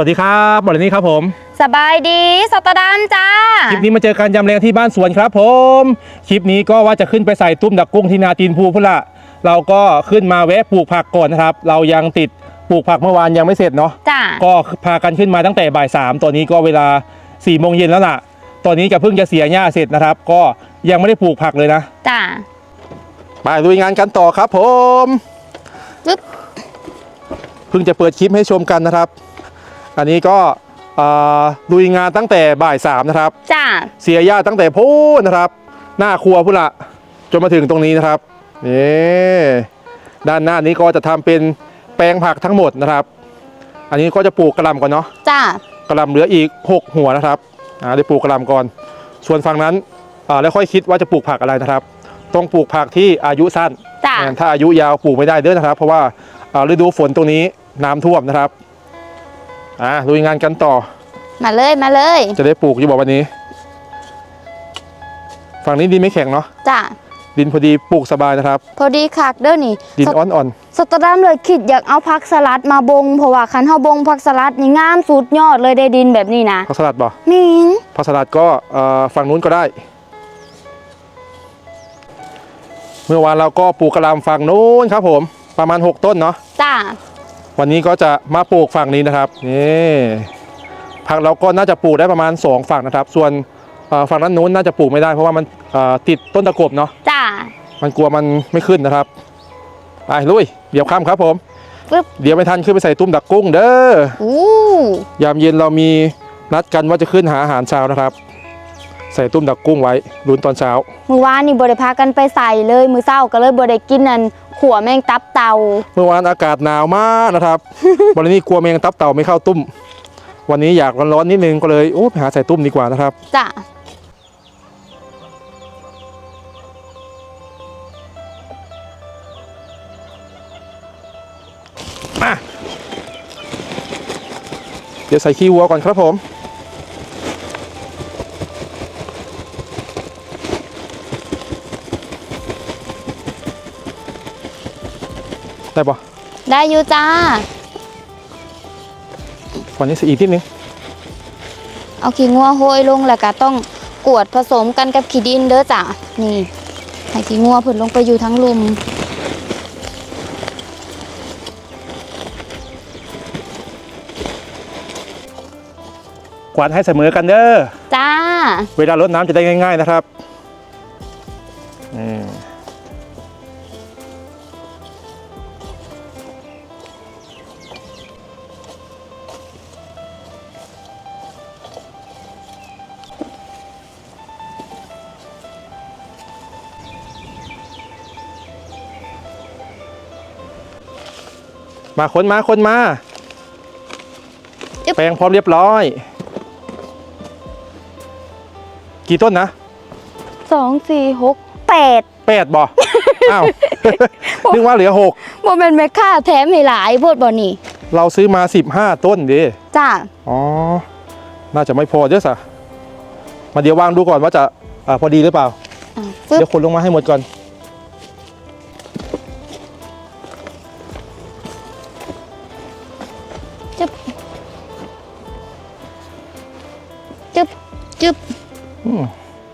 สวัสดีครับบรินี้ครับผม สบายดีสตดามจ้า คลิปนี้มาเจอกันยำแรงที่บ้านสวนครับผม คลิปนี้ก็ว่าจะขึ้นไปใส่ตุ้มดักกุ้งที่นาตีนภูพุ่นละเราก็ขึ้นมาแวะปลูกผักก่อนนะครับ เรายังติดปลูกผักเมื่อวานยังไม่เสร็จเนาะ จ้า ก็พากันขึ้นมาตั้งแต่บ่ายสามตอนนี้ก็เวลา4ี่โมงเย็นแล้วล่ะ ตอนนี้จะเพิ่งจะเสียหญ้าเสร็จนะครับ ก็ยังไม่ได้ปลูกผักเลยนะ จ้า ไปลุยงานกันต่อครับผม ปึ๊บ เพิ่งจะเปิดคลิปให้ชมกันนะครับ อันนี้ก็อ่าลุยงานตั้งแต่บ่ายสามนะครับ จ้า เสียหญ้าตั้งแต่พูนนะครับ หน้าครัวพุ่นละจนมาถึงตรงนี้นะครับนี่ด้านหน้านี้ก็จะทำเป็นแปลงผักทั้งหมดนะครับ อันนี้ก็จะปลูกกระหลำก่อนเนาะจ้ากระหลำเหลืออีก 6 หัวนะครับอ่าได้ปลูกกระหลำก่อน ส่วนฝั่งนั้นอ่าแล้วค่อยคิดว่าจะปลูกผักอะไรนะครับ ต้องปลูกผักที่อายุสั้นจ้าอ่าถ้าอายุยาวปลูกไม่ได้เด้อนะครับ เพราะว่าอ่าฤดูฝนตรงนี้น้ำท่วมนะครับ อ่าลุยงานกันต่อ มาเลยมาเลยจะได้ปลูกอยู่บอกวันนี้ ฝั่งนี้ดินไม่แข็งเนาะจ้าดินพอดีปลูกสบายนะครับ พอดีคักเด้อนี่ดินสอ่อนสตดามเลยคิดอยากเอาผักสลัดมาบงเพราะว่าคันเฮาบงผักสลัดนี่งามสุดยอดเลยได้ดินแบบนี้นะๆผักสลัดบ่มิงผักสลัดก็เอ่อฝั่งนู้นก็ได้ เมื่อวานเราก็ปลูกกระหลำฝั่งนู้นครับผม ประมาณ 6 ต้นเนาะจ้า วันนี้ก็จะมาปลูกฝั่งนี้นะครับนี่ผักเราก็น่าจะปลูกได้ประมาณ 2 ฝั่งนะครับ ส่วนเอ่อฝั่งนั้นนู้นน่าจะปลูกไม่ได้เพราะว่ามันเอ่อติดต้นตะกบเนาะจ้ามันกลัวมันไม่ขึ้นนะครับไปลุยเดี๋ยวข้ามครับผมปึ๊บเดี๋ยวไม่ทันขึ้นไปใส่ตุ้มดักกุ้งเด้ออู้ยามเย็นเรามีนัดกันว่าจะขึ้นหาอาหารเช้านะครับ ใส่ตุ้มดักกุ้งไว้ลุ้นตอนเช้ามื้อวานนี่บ่ได้พากันไปใส่เลยมื้อเช้าก็เลยบ่ได้กินนั่นขัวแมงตับเตาเมื่อวานอากาศหนาวมากนะครับวันนี้กลัวแมงตับเต่าไม่เข้าตุ้ม วันนี้อยากร้อนๆนิดนึงก็เลยโอ้ไปหาใส่ตุ้มดีกว่านะครับจ้ามาเดี๋ยวใส่ขี้วัวก่อนครับผม ได้ปะได้อยู่จ้าก่อนนี้ใส่อีกนิดนึงเอาขี้งัวโหยลงแล้วก็ต้องกวดผสมกันกับขี้ดินเด้อจ้ะนี่ให้ขี้งัวเพิ่นลงไปอยู่ทั้งลุมกวาดให้เสมอกันเด้อจ้า เวลารดน้ำจะได้ง่าย ๆนะครับนี่มาคนมาคนมาจึ๊บแปลงพร้อมเรียบร้อย กี่ต้นนะสองสี่หกแปดแปดบ่อ้าวนึกว่าเหลือหกบ่แม่นแม่ค่าแถมให้หลายโพดบ่นี่ เราซื้อมาสิบห้าต้นดิจ้าอ๋อ น่าจะไม่พอเยอะสะมาเดี๋ยววางดูก่อนว่าจะอาพอดีหรือเปล่าอะปึ๊บเดี๋ยวคนลงมาให้หมดก่อน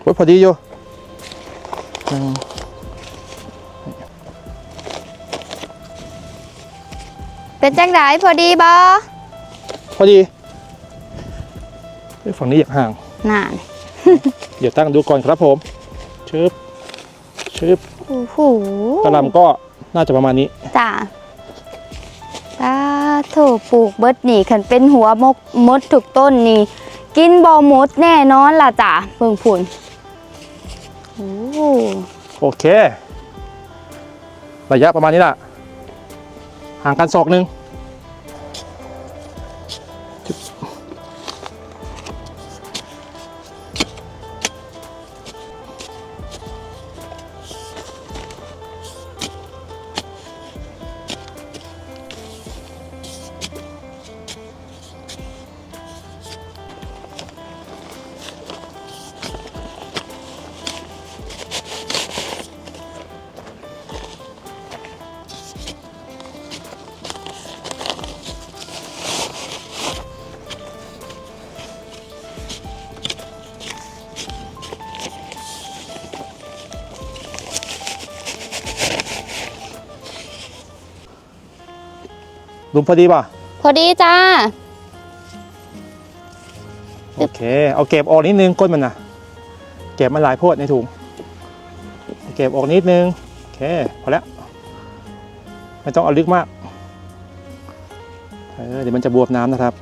โอ้ยพอดีอยู่อืมเป็นจังไดพอดีบ่พอดีเอ้ยฝั่งนี้อยากห่างนั่นเดี๋ยวตั้งดูก่อนครับผมชึบชึบโอ้โหกระหลำก็น่าจะประมาณนี้จ้าตาโถปลูกเบิดนี่คันเป็นหัวมกมดถูกต้นนี่ กินบอหมดแน่นอนล่ะจ้ะเพิ่งผุนโอ้โอเค ระยะประมาณนี้แหละห่างกันศอกหนึ่ง หลุมพอดีป่ะ พอดีจ้า โอเค เอาเก็บออกนิดนึงก้นมันนะเก็บมันหลายโพดในถุง เก็บออกนิดนึง โอเค พอแล้ว ไม่ต้องเอาลึกมากเออเดี๋ยวมันจะบวบน้ำนะครับ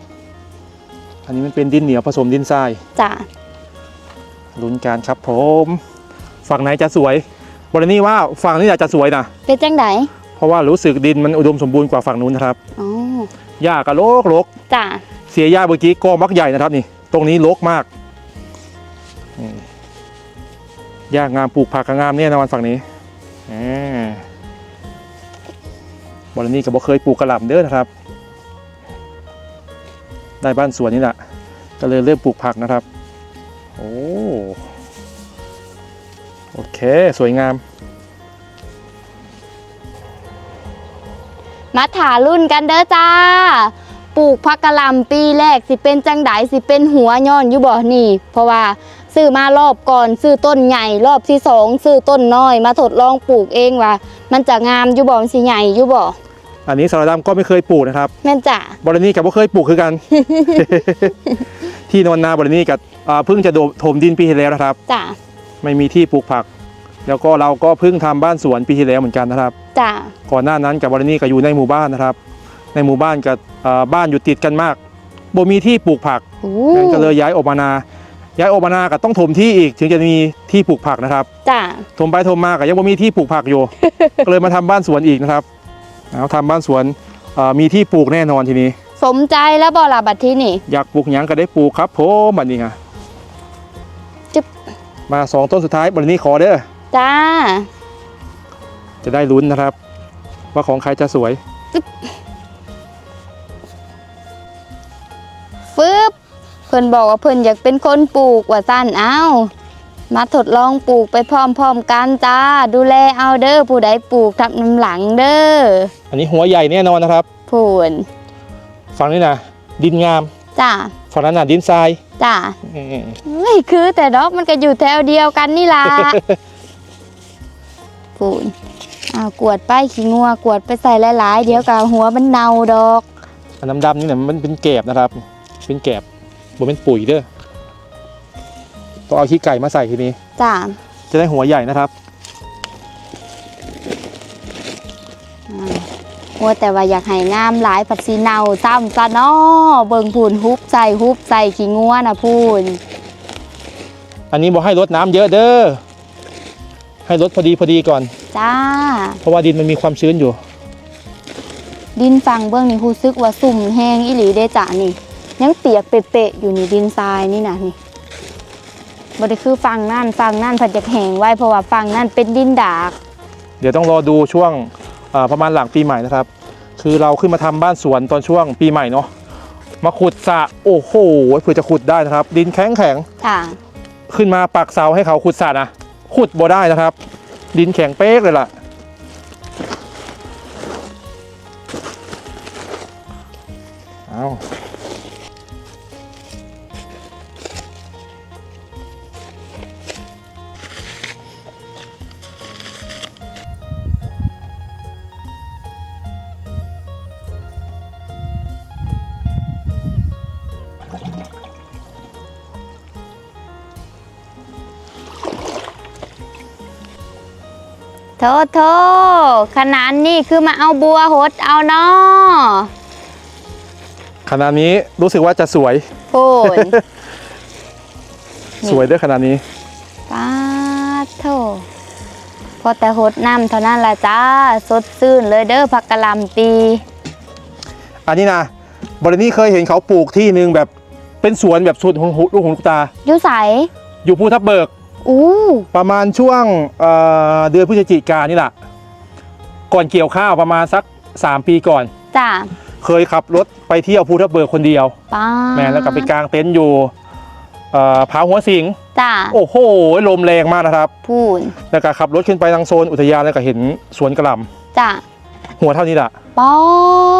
อันนี้มันเป็นดินเหนียวผสมดินทราย จ้าลุ้นการครับผม ฝั่งไหนจะสวยบรินี่ว่าฝั่งนี้อาจจะสวยนะ เป็นจังไดเพ ราะว่ารู้สึกดินมันอุดมสมบูรณ์กว่าฝั่งนู้นนะครับอ๋อหญ้าก็รกรกจ้าเสียหญ้าเมื่อกี้กองมักใหญ่นะครับนี่ ตรงนี้รกมากนี่หญ้างามปลูกผักก็งามแน่นอนฝั่งนี้อ่าบรินี่ก็บ่เคยปลูกกระหล่ำเด้อนะครับ ได้บ้านสวนนี่แหละก็เลยเริ่มปลูกผักนะครับ โอ้โอเค สวยงาม มาถารุ่นกันเด้อจ้า ปลูกพักกะหล่ำปีแรกสิเป็นจังไดสิเป็นหัวย้อนอยู่บ่นี่ เพราะว่าซื้อมารอบก่อนซื้อต้นใหญ่รอบที่สองซื้อต้นน้อยมาทดลองปลูกเองว่า มันจะงามอยู่บ่มันสิใหญ่อยู่บ่อันนี้สารดำก็ไม่เคยปลูกนะครับแม่นจ้ะบรินี่กับบ่เคยปลูกคือกัน ที่นอนนาบรินี่กับอ่าเพิ่งจะโดมถมดินปีที่แล้วนะครับจ้ะไม่มีที่ปลูกผัก แล้วก็เราก็เพิ่งทำบ้านสวนปีที่แล้วเหมือนกันนะครับจ้ะก่อนหน้านั้นกับบรินี่ก็อยู่ในหมู่บ้านนะครับ ในหมู่บ้านกับอ่าบ้านอยู่ติดกันมากบ่มีที่ปลูกผักโอ้งั้นก็เลยย้ายออกมานา ย้ายออกมานาก็ต้องถมที่อีก ถึงจะมีที่ปลูกผักนะครับจ้ะถมไปถมมาก็ยังบ่มีที่ปลูกผักอยู่ก็เลยมาทำบ้านสวนอีกนะครับเอาทำบ้านสวนอ่ามีที่ปลูกแน่นอนทีนี้ สมใจแล้วบ่ล่ะบัดที่นี่ อยากปลูกหยังก็ได้ปลูกครับผมบัดนี้ค่ะจึ๊บมาสองต้นสุดท้ายบัดนี้ขอเด้อ จ้า จะได้ลุ้นนะครับ ว่าของใครจะสวย ฟึบเพิ่นบอกว่าเพิ่นอยากเป็นคนปลูกว่าสั้นเอ้า มาทดลองปลูกไปพร้อมๆกันจ้า ดูแลเอาเด้อผู้ใดปลูกทับน้ำหลังเด้ออันนี้หัวใหญ่แน่นอนนะครับพูนฝั่งนี้นะดินงามจ้าฝั่งนั้นน่ะดินทรายจ้าเอ้ยเฮ้ยคือแต่ดอกมันก็อยู่แถวเดียวกันนี่ล่ะ พูนอ้าวกวดไปขี้งัวกวดไปใส่หลายๆ เดี๋ยวกับหัวมันเน่าดอก อันดำๆนี่เนี่ยมันเป็นแกบนะครับ เป็นแกบบ่เป็นปุ๋ยเด้อต้องเอาขี้ไก่มาใส่ทีนี้ จ้าจะได้หัวใหญ่นะครับ หัวแต่ว่าอยากให้งามหลายผัดสีเน่าซ้ำซะเนาะเบิ่งพูนฮุบใส่ฮุบใส่ขี้งัวนะพูน อันนี้บอกให้ลดน้ำเยอะเด้อ ให้ลดพอดีพอดีก่อน จ้า เพราะว่าดินมันมีความชื้นอยู่ ดินฟังเบื้องนี่รู้สึกว่าสุ่มแห้งอีหลีเด้จ้ะนี่ ยังเปียกเปะๆอยู่นี่ดินทรายนี่นะนี่บ่ได้คือฟังนั่นฟังนั่นผัดจะแห้งไว้เพราะว่าฟังนั่นเป็นดินดาก เดี๋ยวต้องรอดูช่วงอ่าประมาณหลังปีใหม่นะครับ คือเราขึ้นมาทำบ้านสวนตอนช่วงปีใหม่เนาะ มาขุดสระโอ้โหเผื่อจะขุดได้นะครับ ดินแข็งแข็งค่ะๆขึ้นมาปักเสาให้เขาขุดสระนะ ขุดบ่ได้นะครับ ดินแข็งเป๊กเลยล่ะ เอา โทษโทษขนาดนี้คือมาเอาบัวหดเอาเนาะขนาดนี้รู้สึกว่าจะสวยพูนนี่สวยด้วยขนาดนี้ป้าดโถพอแต่หดน้ำเท่านั้นละจ้า สดชื่นเลยเด้อผักกะหล่ำปี อันนี้นะบรินี่เคยเห็นเขาปลูกที่หนึ่งแบบเป็นสวนแบบสุดของหูลูกหูลูกตา อยู่ใสอยู่ภูทับเบิก อู้ประมาณช่วงเอ่อเดือนพฤศจิกายนนี่แหละก่อนเกี่ยวข้าวประมาณสัก 3 ปีก่อน จ้าเคยขับรถไปเที่ยวภูทับเบิกคนเดียว ป้าแม่แล้วก็ไปกางเต็นท์อยู่เอ่อผาหัวสิง จ้าโอ้โหลมแรงมากนะครับ พูนแล้วก็ขับรถขึ้นไปทางโซนอุทยานแล้วก็เห็นสวนกระหลจ้าำหัวเท่านี้แหละป๊อ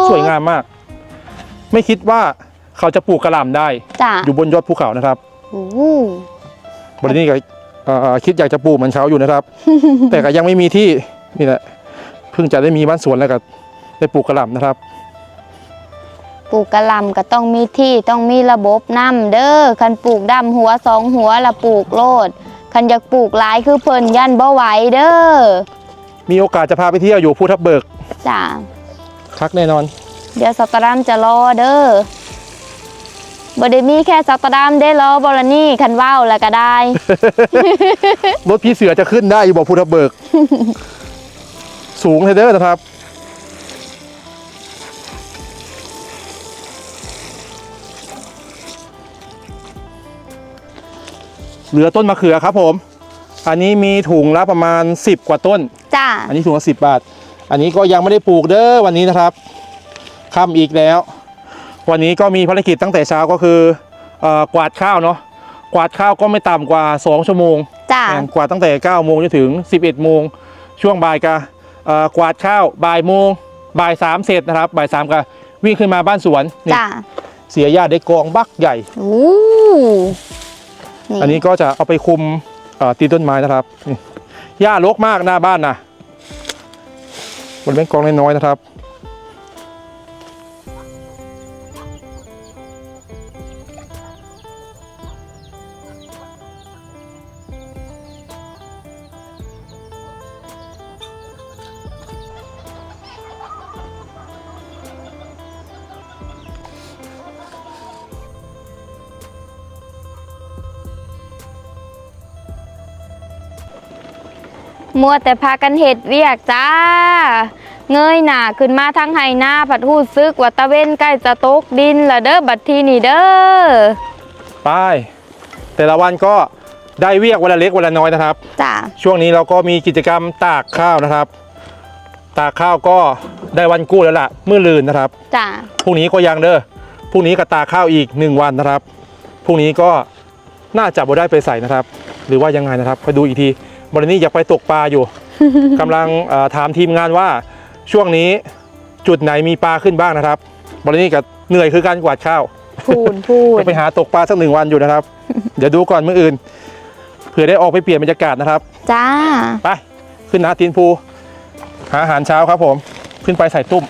ดสวยงามมาก ไม่คิดว่าเขาจะปลูกกระหล่ำได้ จ้าอยู่บนยอดภูเขานะครับอู้บรินี่ก็เอ่อ คิดอยากจะปลูกเหมือนเขาอยู่นะครับ แต่ก็ยังไม่มีที่นี่แหละเพิ่งจะได้มีบ้านสวนแล้วก็ได้ปลูกกระหล่ำนะครับ ปลูกกะหล่ำก็ต้องมีที่ต้องมีระบบน้ำเด้อคันปลูกดำหัวสองหัวละปลูกโลดคันอยากปลูกหลายคือเพิ่นยันบ่ไหวเด้อมีโอกาสจะพาไปเที่ยวอยู่ภูทับเบิกจ้าคักแน่นอน เดี๋ยวสตารามจะรอเด้อ บ่ได้มีแค่สตารามได้รอบรนี่คันว่าวแล้วก็ได้ รถพี่เสือจะขึ้นได้อยู่บอกภูทับเบิก สูงเลยเด้อนะครับ เหลือต้นมะเขือครับผม อันนี้มีถุงละประมาณ 10 กว่าต้น จ้า อันนี้ถุงละสิบาท อันนี้ก็ยังไม่ได้ปลูกเด้อวันนี้นะครับค่ำอีกแล้ว วันนี้ก็มีภารกิจตั้งแต่เช้าก็คือเอ่อกวาดข้าวเนาะกวาดข้าวก็ไม่ต่ำกว่า 2 ชั่วโมงจ้า กวาดตั้งแต่9โมงจนถึง 11 โมง ช่วงบ่ายก็เอ่อกวาดข้าวบ่ายโมงบ่ายสามเสร็จนะครับบ่ายสามก็วิ่งขึ้นมาบ้านสวนนี่จ้าเสียหญ้าได้กองบักใหญ่ โอ้อันนี้ก็จะเอาไปคุมเอ่อตีนต้นไม้นะครับนี่หญ้ารกมากหน้าบ้านนะมันเป็นกองน้อยๆนะครับ มัวแต่พากันเห็ดเวียกจ้า เงยหน้าขึ้นมาทั้งไห้หน้าผัดหูซึกว่าตะเว้นใกล้จะตกดินละเด้อบัดทีนี่เด้อไปแต่ละวันก็ได้เวียกวันละเล็กวันละน้อยนะครับ จ้าช่วงนี้เราก็มีกิจกรรมตากข้าวนะครับ ตากข้าวก็ได้วันกู้แล้วล่ะมื่อลืนนะครับจ้าพรุ่งนี้ก็ยังเด้อพรุ่งนี้ก็ตากข้าวอีกหนึ่งวันนะครับพรุ่งนี้ก็น่าจะบ่ได้ไปใส่นะครับ หรือว่ายังไงนะครับไปดูอีกที บรินี้อยากไปตกปลาอยู่ กำลังเอ่อถามทีมงานว่าช่วงนี้จุดไหนมีปลาขึ้นบ้างนะครับบรินี้ก็เหนื่อยคือการกวาดข้าว พูนพูนจะไปหาตกปลาสักหนึ่งวันอยู่นะครับ เดี๋ยวดูก่อนมื้ออื่นเผื่อได้ออกไปเปลี่ยนบรรยากาศนะครับ จ้า ไป ขึ้นหาตีนภูหาอาหารเช้าครับผม ขึ้นไปใส่ตุ้ม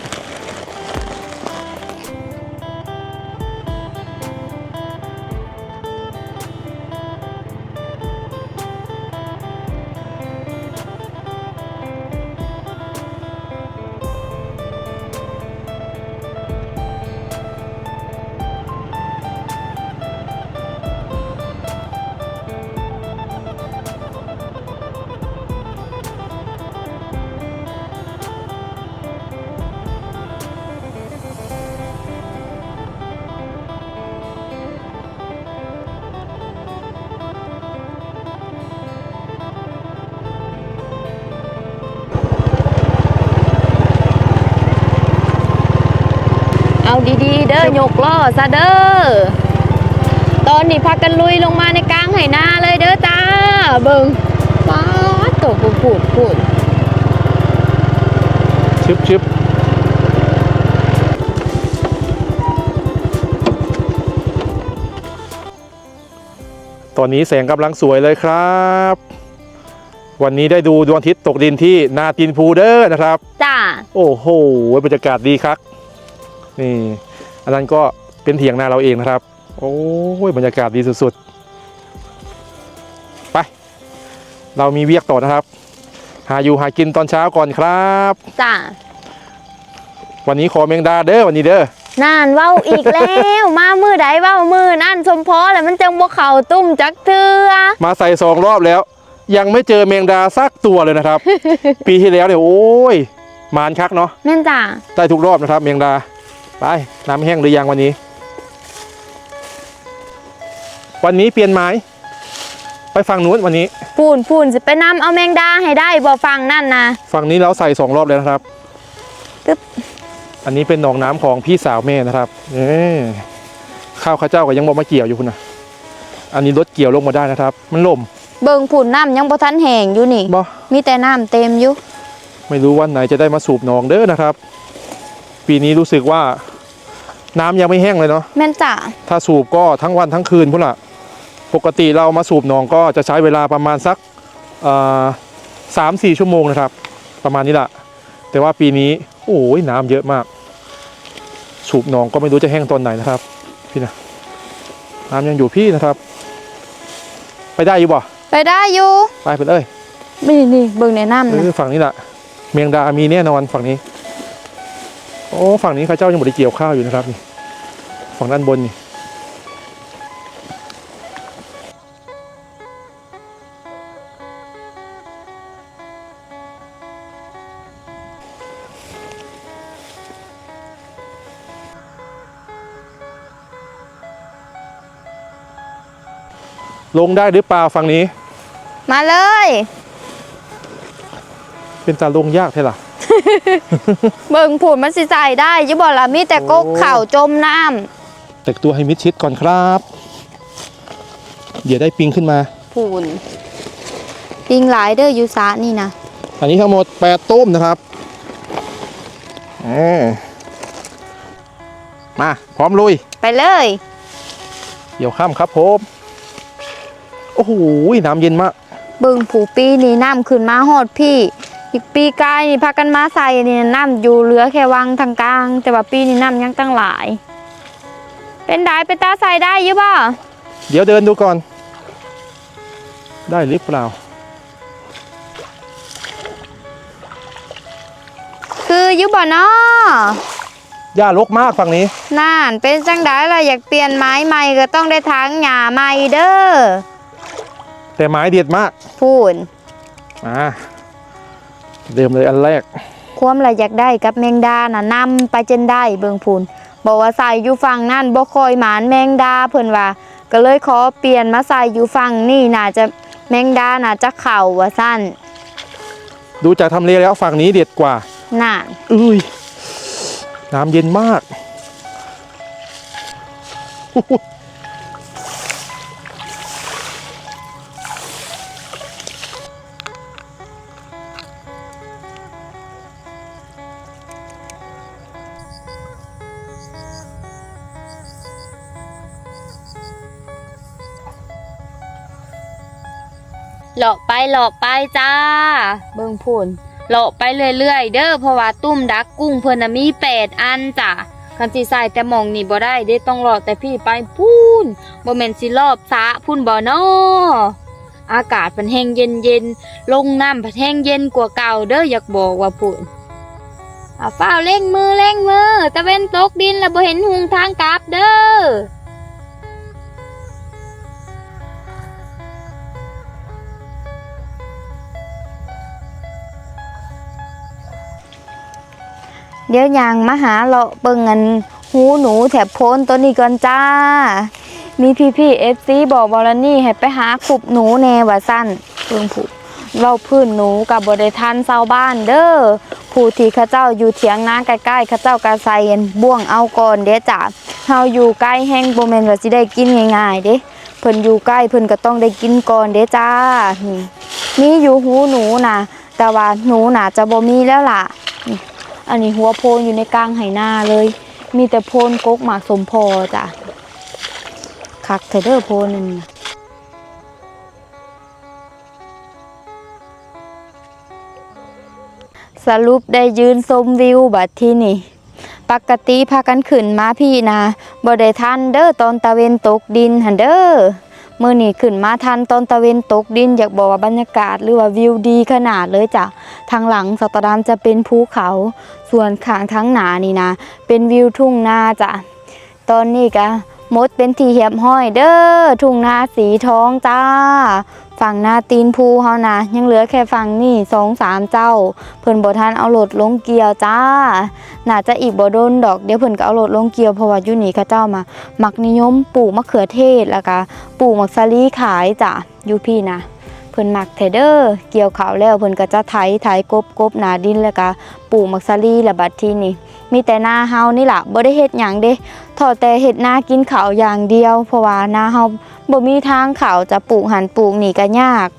เอาดีๆเด้อยกล้อซะเด้อตอนนี้พักกันลุยลงมาในกลางไหนาเลยเด้อจ้าเบิ่งป้าดตกพูดพูดชึบชึบตอนนี้แสงกำลังสวยเลยครับ วันนี้ได้ดูดวงอาทิตย์ตกดินที่นาตีนภูเดอร์นะครับ จ้า โอ้โหบรรยากาศดีครับนี่ อันนั้นก็เป็นเถียงนาเราเองนะครับ โอ้ยบรรยากาศดีสุดๆ ไป เรามีเวียกต่อนะครับ หาอยู่หากินตอนเช้าก่อนครับจ้าวันนี้ขอเมงดาเด้อวันนี้เด้อนานเว้าอีกแล้ว มามือใดเว้ามือนั่นสมพอแหละมันจังบ่เข่าตุ้มจักเทือมาใส่สองรอบแล้ว ยังไม่เจอเมงดาสักตัวเลยนะครับ ปีที่แล้วเนี่ยโอ้ยหมานคักเนาะแม่นจ้าได้ทุกรอบนะครับ เมงดา ไปน้ำแห้งหรือยังวันนี้ วันนี้เปลี่ยนไม้ไปฝั่งนู้นวันนี้พูนพูนสิไปนำเอาแมงดาให้ได้บ่ฟังนั่นนะฝั่งนี้เราใส่สองรอบเลยนะครับ ตึ๊บ อันนี้เป็นหนองน้ำของพี่สาวแม่นะครับนี่ข้าวข้าเจ้าก็ยังบอกมาเกี่ยวอยู่คุณนะอันนี้รถเกี่ยวลงมาได้นะครับ มันล่มเบิ่งพูนน้ำยังบ่ทันแห้งอยู่นี่ บ่ มีแต่น้ำเต็มอยู่ ไม่รู้วันไหนจะได้มาสูบหนองเด้อนะครับ ปีนี้รู้สึกว่าน้ำยังไม่แห้งเลยเนาะ แม่นจ้าถ้าสูบก็ทั้งวันทั้งคืนพุ่นละปกติเรามาสูบหนองก็จะใช้เวลาประมาณสักสามสี่ชั่วโมงนะครับ ประมาณนี้แหละแต่ว่าปีนี้ โอ้ยน้ำเยอะมาก สูบหนองก็ไม่รู้จะแห้งตอนไหนนะครับ พี่นะน้ำยังอยู่พี่นะครับ ไปได้อยู่บ่ไปได้อยู่ไปไปเลยนี่นี่เบิ่งในน้ำเอนะอฝั่งนี้แหละเมียงดามีแน่นอนฝั่งนี้โอ้ฝั่งนี้เข้าเจ้ายังไม่ได้เกี่ยวข้าวอยู่นะครับนี่ฝั่งด้านบนนี่ลงได้หรือเปล่าฝั่งนี้ มาเลย เป็นตาลงยากใช่หรอ เบิ่งผุนมันสิใส่ได้อยุบอกละมีแต่กกโอ้เข่าจมน้แต่งตัวให้มิดชิดก่อนครับ เดี๋ยวได้ปิงขึ้นมาำผุนปิงหลายเด้ออยู่สานี่นะอันนี้ทั้งหมด 8ต้มนะครับเออมา พร้อมลุย ไปเลย เดี๋ยวข้ามครับผม โอ้โห น้ำเย็นมาก เบิ่งผูปีนี่น้ำขึ้นมาหอดพี่ อีกปีกายนี่พากันมาใส่นี่น้ำอยู่เหลือแค่วังทางกลาง แต่ว่าปีนี้น้ำยังตั้งหลาย เป็นได้ไปตาใส่ได้อยุบ่เดี๋ยวเดินดูก่อน ได้หรือเปล่า คืออยุบ่เนาะหญ้ารกมากฝั่งนี้น่านเป็นจังไดล่ะอยากเปลี่ยนไม้ใหม่ก็ต้องได้ทางหญ้าใหม่เด้อแต่ไม้เด็ดมากพูนอ่า เดิมเลยอันแรก ความละอยากได้กับแมงดาน่ะนำไปจนได้เบิงพูนบอกว่าใส่อยู่ฝั่งนั่นบ่คอยหมานแมงดาเพิ่นว่า ก็เลยขอเปลี่ยนมาใส่อยู่ฝั่งนี่น่าจะแมงดาน่าจะเข่าว่าสั้นดูจากทำเลแล้วฝั่งนี้เด็ดกว่า น่านอุ้ยน้ำเย็นมาก หลอกไปหลอกไปจ้า เบิงพูนหลอกไปเรื่อยๆ เด้อเพราะว่าตุ้มดักกุ้งเพิ่นน่ะมีแปดอันจ้ะคันสิใส่แต่หมองนี่บ่ได้เด้ต้องรอแต่พี่ไปพูนบ่แม่นสิรอบสะพุ่นบ่น้ออากาศมันแห้งเย็นๆลงน้ำพัดแห้งเย็นกว่าเก่าเด้ออยากบอกว่าพูนอาฝ้าเร่งมือเร่งมือตะเว้นตกดินแล้วบ่เห็นหุงทางกลับเด้อ เดี๋ยวยางมาหาเลาะเบิ่งเงินหูหนูแถบโพนตัวนี้ก่อนจ้า มีพี่พี่เอฟซีบอกบอลนี่ให้ไปหาขุบหนูแนว่าสั้นเพิ่งผูเราพื้นหนูกับบริทันเซาบ้านเด้อผู้ที่ข้าเจ้าอยู่เถียงนาใกล้ๆข้าเจ้ากระใสเย็นบ่วงเอาก่อนเด้จ้าเฮาอยู่ใกล้แห้งโบแมนว่าสิได้กินง่ายๆเด้เพิ่นอยู่ใกล้เพิ่นก็ต้องได้กินก่อนเด้จ้านี่มีอยู่หูหนูนะแต่ว่าหนูน่าจะบ่มีแล้วล่ะ อันนี้หัวโพนอยู่ในกลางไหนาเลย มีแต่โพนกกหมากสมพอจ้ะคักเทเดอร์โพนนั่นน่ะสรุปได้ยืนชมวิวบัดที่นี่ปกติพากันขึ้นมาพี่นะบ่ได้ทันเด้อตอนตะเวนตกดินหันเด้อ มื่อนี้ขึ้นมาทันตอนตะเวนตกดินอยากบอกว่าบรรยากาศหรือว่าวิวดีขนาดเลยจ้ะทางหลังสัตดามจะเป็นภูเขา ส่วนข้างทั้งหนานี่นะ เป็นวิวทุ่งนาจ้ะตอนนี้ก็มดเป็นที่เหียบห้อยเด้อทุ่งนาสีทองจ้า ฝั่งหน้าตีนภูเฮานะยังเหลือแค่ฝั่งนี่สองสามเจ้า เพิ่นบ่ทันเอารถลงเกียวจ้าน่าจะอีกบ่โดนดอกเดี๋ยวเพิ่นก็เอารถลงเกียวเพราะว่าอยู่นี่เขาเจ้ามามักนิยมปลูกมะเขือเทศแล้วก็ปลูกมักสลีขายจ้ะอยู่พี่นะ เพิ่นมักเทเดอร์เกี่ยวเขาวแล้วเพิ่นก็จะไถไถกบกบหนาดินแล้วก็ปลูกมักซาลีและบัดที่นี่ มีแต่นาเฮานี่ล่ะบ่ได้เฮ็ดหยังเด้ทอแต่เฮ็ดนากินข้าวอย่างเดียว เพราะว่านาเฮาบ่มีทางขาวจะปลูกหันปลูกนี่ก็ยาก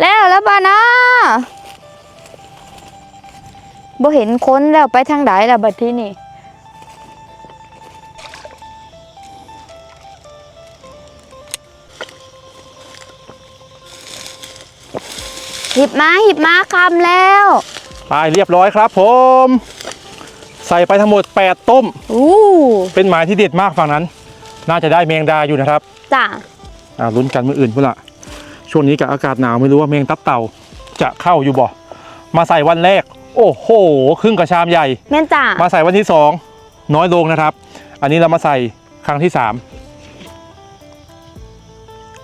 แล้วแล้วบ่านะบ่เห็นคนแล้วไปทางใดล่ะบัดที่นี่ หิบมาหิบมาคำแล้ว ไปเรียบร้อยครับผม ใส่ไปทั้งหมด 8 ต้ม อู้เป็นหมายที่เด็ดมากฝั่งนั้น น่าจะได้แมงดาอยู่นะครับจ้าอ่าลุ้นกันมืออื่นพุ่นละช่วงนี้กับอากาศหนาวไม่รู้ว่าแมงตับเต่าจะเข้าอยู่บ่ มาใส่วันแรก โอ้โหครึ่งกระชามใหญ่ แม่นจ้ามาใส่วันที่สองน้อยลงนะครับ อันนี้เรามาใส่ครั้งที่สาม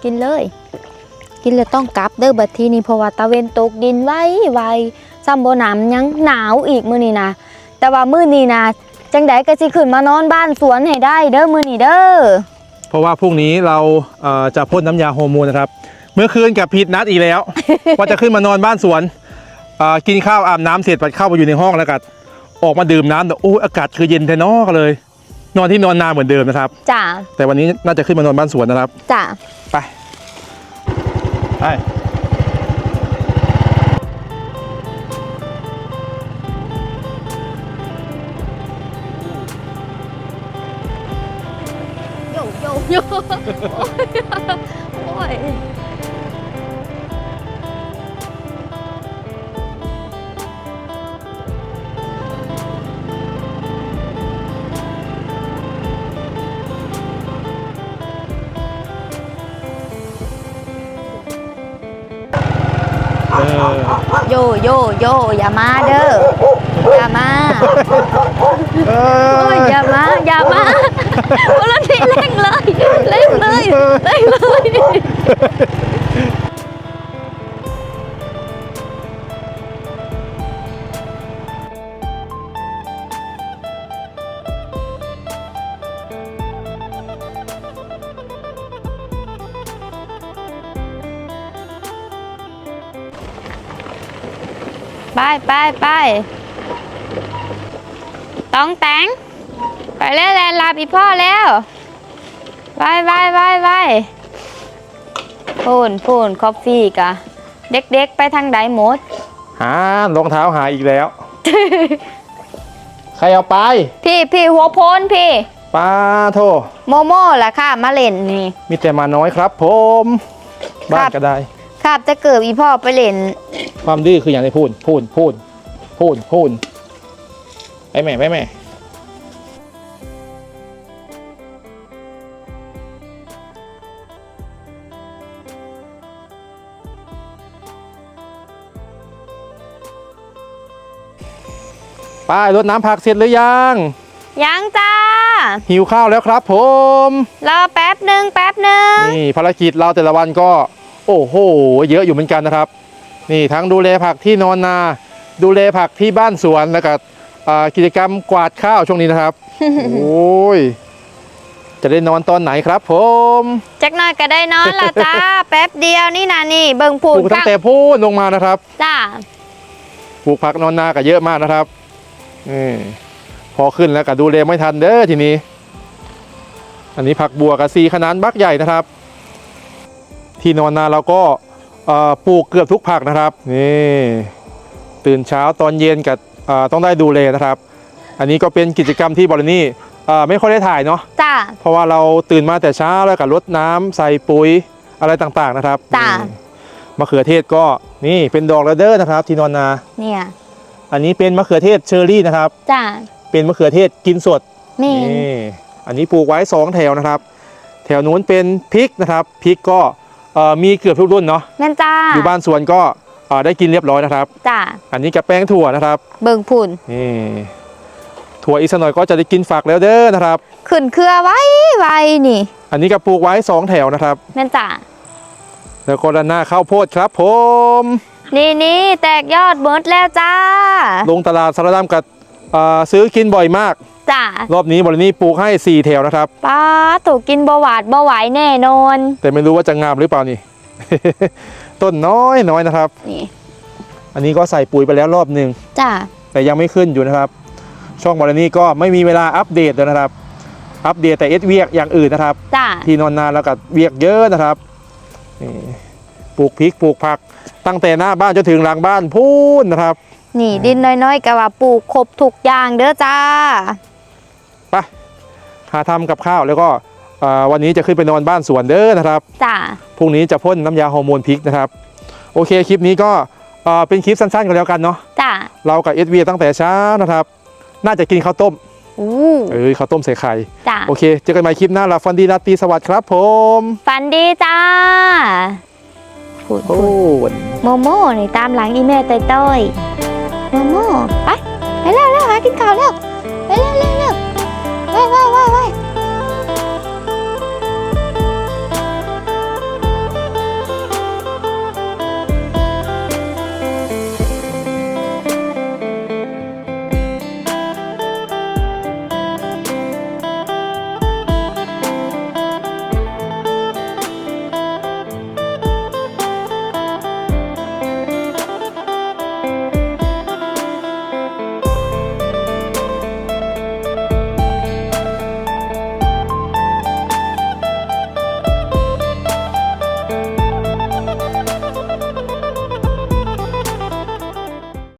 กินเลย กินเลยต้องกลับเด้อบัดทีนี้เพราะว่าตะเวนตกดินไว้ไวซ้ำบ่หนำยังหนาวอีกมื้อนี้นะแต่ว่ามื้อนี้นะจังไดก็สิขึ้นมานอนบ้านสวนให้ได้เด้อมื้อนี้เด้อเพราะว่าพรุ่งนี้เราเอ่อจะพ่นน้ำยาฮอร์โมนนะครับ เมื่อคืนกับพีทนัดอีกแล้ว ว่าจะขึ้นมานอนบ้านสวนเอ่อกินข้าวอาบน้ำเสร็จไปเข้ามาอยู่ในห้องแล้วกันออกมาดื่มน้ำแต่โอ้ยอากาศคือเย็นแท้เนอกเลย นอนที่นอนนาเหมือนเดิมนะครับ จ้าแต่วันนี้น่าจะขึ้นมานอนบ้านสวนนะครับ จ้าไป ไปโยโยโโยโยโยอย่ามาเด้ออย่ามาเอโอ้ยออย่ามาอย่ามาโอ้แล้วนี่เร่งเลยเร่งเลยเร่งเลย ไปไปไปต้องแต่งไปเล่นแลนลาพี่พ่อแล้วไปไปไปไปพูนพูนคอฟฟี่กะ เด็กๆ ไปทางใดหมด หารองเท้าหาอีกแล้ว ใครเอาไป พี่พี่หัวโพนพี่ป้าโท โมโม่ล่ะค่ะ มาเล่นนี่ มีแต่มาน้อยครับผม บ้านก็ได้ ครับจะเกิดอีพ่อไปเล่น ความดื้อคืออย่างที่พูด พูด พูด พูด พูด ไปแม่ ไปแม่ป้ายรดน้ำผักเสร็จหรือยัง ยังจ้า หิวข้าวแล้วครับผม รอแป๊บหนึ่งแป๊บหนึ่งนี่ภารกิจเราแต่ละวันก็ โอ้โห เยอะอยู่เหมือนกันนะครับ นี่ทั้งดูแลผักที่นอนนา ดูแลผักที่บ้านสวนแล้วก็อ่ากิจกรรมกวาดข้าวช่วงนี้นะครับ โอ้ยจะได้นอนตอนไหนครับผมจักหน่อยก็ได้นอนละจ้า แป๊บเดียวนี่นะนี่ เบิ่งปผูลูกกตั้งแต่พูนลงมานะครับ จ้าปลูกผักนอนนาก็เยอะมากนะครับนี่พอขึ้นแล้วก็ดูแลไม่ทันเด้อทีนี้ อันนี้ผักบัวกับซีขนานบักใหญ่นะครับ ที่นอนนาเราก็เอ่อปลูกเกือบทุกผักนะครับนี่ตื่นเช้าตอนเย็นกับเอ่อต้องได้ดูแลนะครับ อันนี้ก็เป็นกิจกรรมที่บอลนี่เอ่อไม่ค่อยได้ถ่ายเนาะจ้าเพราะว่าเราตื่นมาแต่เช้าแล้วก็รดน้ำใส่ปุ๋ยอะไรต่างๆนะครับจ้ะนี่มะเขือเทศก็นี่เป็นดอกระเด้อนะครับ ที่นอนนาเนี่ยอันนี้เป็นมะเขือเทศเชอรี่นะครับจ้าเป็นมะเขือเทศกินสดนี่นี่อันนี้ปลูกไว้ 2 แถวนะครับ แถวนู้นเป็นพริกนะครับพริกก็เอ่อ มีเกือบทุกรุ่นเนาะแม่นจ้าอยู่บ้านสวนก็เอ่อได้กินเรียบร้อยนะครับจ้าอันนี้กับแป้งถั่วนะครับ เบิ่งผุ่นนี่ถั่วอีกสักหน่อยก็จะได้กินฝักแล้วเด้อนะครับ ขึ้นเครือไว้ไว้นี่ อันนี้ก็ปลูกไว้2แถวนะครับแม่นจ้าแล้วก็ด้านหน้าข้าวโพดครับผม นี่นี่แตกยอดเบิดแล้วจ้า ลงตลาดสารดำกับเอ่อซื้อกินบ่อยมาก จ้ารอบนี้บรินี่ปลูกให้4แถวนะครับป้าถูกกินบหวาดบไหวแน่นอน แต่ไม่รู้ว่าจะงามหรือเปล่านี่ ต้นน้อยน้อยนะครับ นี่ อันนี้ก็ใส่ปุ๋ยไปแล้วรอบหนึ่งจ้าแต่ยังไม่ขึ้นอยู่นะครับ ช่องบอลนี่ก็ไม่มีเวลาอัปเดตเลยนะครับ อัปเดตแต่เอสเวียกอย่างอื่นนะครับจ้าที่นอนนานแล้วก็เวียกเยอะนะครับนี่ปลูกพริกปลูกผัก ตั้งแต่หน้าบ้านจนถึงหลังบ้านพูนนะครับนี่ดินน้อยๆก็ว่าปลูกครบทุกอย่างเด้อจ้าไป หาทำกับข้าวแล้วก็วันนี้จะขึ้นไปนอนบ้านสวนเด้อนะครับจ้าพรุ่งนี้จะพ่นน้ำยาฮอร์โมนพริกนะครับ โอเคคลิปนี้ก็เป็นคลิปสั้นๆกันแล้วกันเนาะจ้าเรากับเอสวีตั้งแต่เช้านะครับ น่าจะกินข้าวต้มเออข้าวต้มใส่ไข่จ้าโอเคเจอกันใหม่คลิปหน้าลาฟันดีราตีสวัสดีครับผมฟันดีจ้าโอ้โมโม่ในตามหลังอีเมลต้อยโมโม่ไปไปแล้วแล้วหากินข้าวแล้วไปแล้วแล้วแล้วว้าว